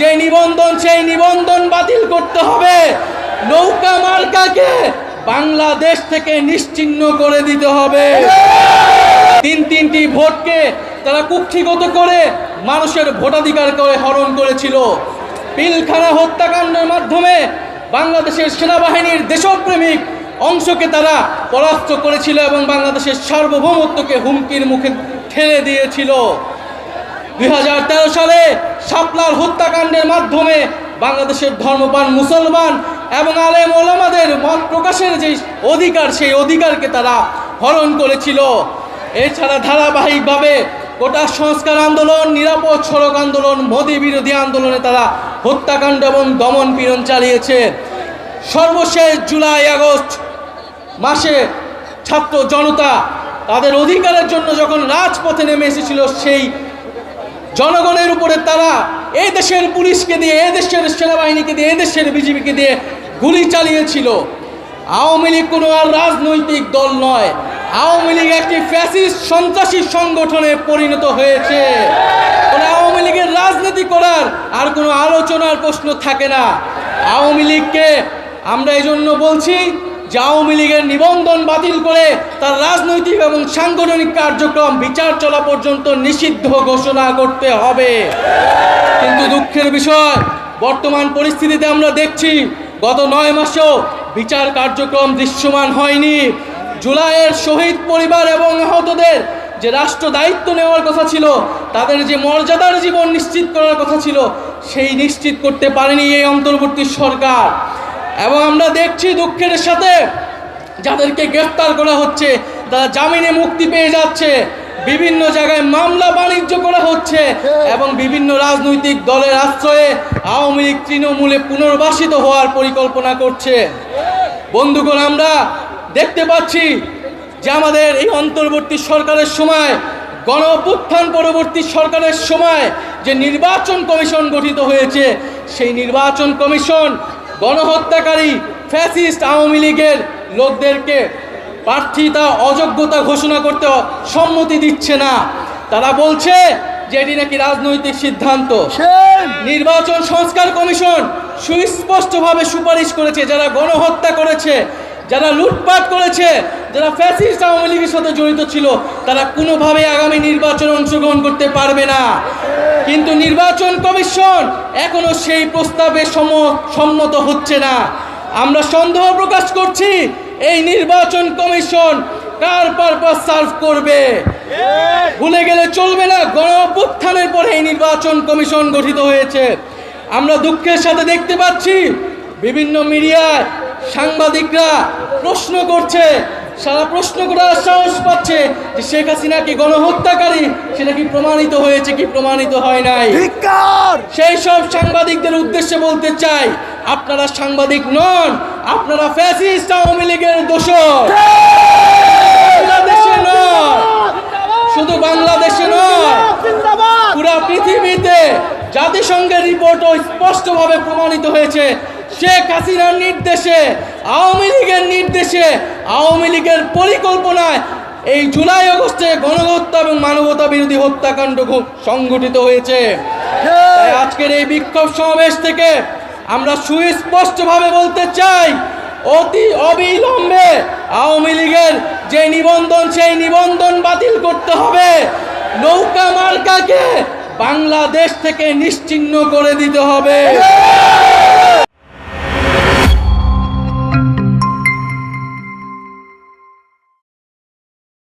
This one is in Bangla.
যে নিবন্ধন, সেই নিবন্ধন বাতিল করতে হবে। নৌকা মার্কাকে বাংলাদেশ থেকে নিশ্চিহ্ন করে দিতে হবে। তিন তিনটি ভোটকে তারা কুক্ষিগত করে মানুষের ভোটাধিকার করে হরণ করেছিল। পিলখানা হত্যাকাণ্ডের মাধ্যমে বাংলাদেশের সেনাবাহিনীর দেশপ্রেমিক অংশকে তারা পরাস্ত করেছিল এবং বাংলাদেশের সার্বভৌমত্বকে হুমকির মুখে ঠেলে দিয়েছিল। দুই হাজার তেরো সালে শাপলার হত্যাকাণ্ডের মাধ্যমে বাংলাদেশের ধর্মপান মুসলমান এবং আলেম ওলামাদের মত প্রকাশের যে অধিকার, সেই অধিকারকে তারা হরণ করেছিল। এছাড়া ধারাবাহিকভাবে গোটা সংস্কার আন্দোলন, নিরাপদ সড়ক আন্দোলন, মোদী বিরোধী আন্দোলনে তারা হত্যাকাণ্ড এবং দমন পীড়ন চালিয়েছে। সর্বশেষ জুলাই আগস্ট মাসে ছাত্র জনতা তাদের অধিকারের জন্য যখন রাজপথে নেমে এসেছিল, সেই জনগণের উপরে তারা এই দেশের পুলিশকে দিয়ে, এই দেশের সেনাবাহিনীকে দিয়ে, এই দেশের বিজেপিকে দিয়ে গুলি চালিয়েছিল। আওয়ামী লীগ কোনো আর রাজনৈতিক দল নয়। আওয়ামী লীগ একটি ফ্যাসিস্ট সন্ত্রাসী সংগঠনে পরিণত হয়েছে। আওয়ামী লীগের রাজনীতি করার আর কোনো আলোচনার প্রশ্ন থাকে না। আওয়ামী লীগকে আমরা এই জন্য বলছি আওয়ামী লীগের নিবন্ধন বাতিল করে তার রাজনৈতিক এবং সাংগঠনিক কার্যক্রম, বিচার চলা পর্যন্ত নিষিদ্ধ ঘোষণা করতে হবে। কিন্তু দুঃখের বিষয়, বর্তমান পরিস্থিতিতে আমরা দেখছি, গত নয় মাসেও বিচার কার্যক্রম দৃশ্যমান হয়নি। জুলাইয়ের শহীদ পরিবার এবং আহতদের যে রাষ্ট্র দায়িত্ব নেওয়ার কথা ছিল, তাদের যে মর্যাদার জীবন নিশ্চিত করার কথা ছিল, সেই নিশ্চিত করতে পারেনি এই অন্তর্বর্তী সরকার। এবং আমরা দেখছি দুঃখের সাথে যাদেরকে গ্রেফতার করা হচ্ছে, তারা জামিনে মুক্তি পেয়ে যাচ্ছে। বিভিন্ন জায়গায় মামলা বাণিজ্য করা হচ্ছে এবং বিভিন্ন রাজনৈতিক দলের আশ্রয়ে আওয়ামী লীগ তৃণমূলে পুনর্বাসিত হওয়ার পরিকল্পনা করছে। বন্ধুগণ, আমরা দেখতে পাচ্ছি যে আমাদের এই অন্তর্বর্তী সরকারের সময় গণ অভ্যুত্থান পরবর্তী সরকারের সময় যে নির্বাচন কমিশন গঠিত হয়েছে, সেই নির্বাচন কমিশন গণহত্যাকারী ফ্যাসিস্ট আওয়ামী লীগের লোকদেরকে প্রার্থিতা অযোগ্যতা ঘোষণা করতে সম্মতি দিচ্ছে না। তারা বলছে যে এটি নাকি রাজনৈতিক সিদ্ধান্ত। নির্বাচন সংস্কার কমিশন সুস্পষ্টভাবে সুপারিশ করেছে যারা গণহত্যা করেছে। যারা লুটপাট করেছে, যারা ফ্যাসিস্ট আওয়ামী লীগের সাথে জড়িত ছিল, তারা কোনোভাবে আগামী নির্বাচনে অংশগ্রহণ করতে পারবে না। কিন্তু নির্বাচন কমিশন এখনও সেই প্রস্তাবে সম- সম্মত হচ্ছে না। আমরা সন্দেহ প্রকাশ করছি, এই নির্বাচন কমিশন কার পারপাস সার্ভ করবে? ভুলে গেলে চলবে না গণ পরে এই নির্বাচন কমিশন গঠিত হয়েছে। আমরা দুঃখের সাথে দেখতে পাচ্ছি বিভিন্ন মিডিয়ায় সাংবাদিকরা প্রশ্ন করছে সারা প্রশ্ন করার সাহস পাচ্ছে যে শেখ হাসিনা কি গণহত্যাকারী? সেটা কি প্রমাণিত হয়েছে কি প্রমাণিত হয় নাই? সেই সব সাংবাদিকদের উদ্দেশ্যে বলতে চাই আপনারা সাংবাদিক নন আপনারা ফ্যাসিস্ট আওয়ামী লীগের দোষর। বাংলাদেশে নয় শুধু বাংলাদেশে নয় পুরা পৃথিবীতে জাতিসংঘের রিপোর্টও স্পষ্টভাবে প্রমাণিত হয়েছে। শেখ হাসিনার নির্দেশে, আওয়ামী লীগের নির্দেশে, আওয়ামী লীগের পরিকল্পনায় এই জুলাই আগস্টে গণহত্যা এবং মানবতা বিরোধী হত্যাকাণ্ড সংঘটিত হয়েছে। আজকের এই বিক্ষোভ সমাবেশ থেকে আমরা সুস্পষ্টভাবে বলতে চাই, অতি অবিলম্বে আওয়ামী লীগের যে নিবন্ধন, সেই নিবন্ধন বাতিল করতে হবে। নৌকা মার্কাকে বাংলাদেশ থেকে নিশ্চিহ্ন করে দিতে হবে।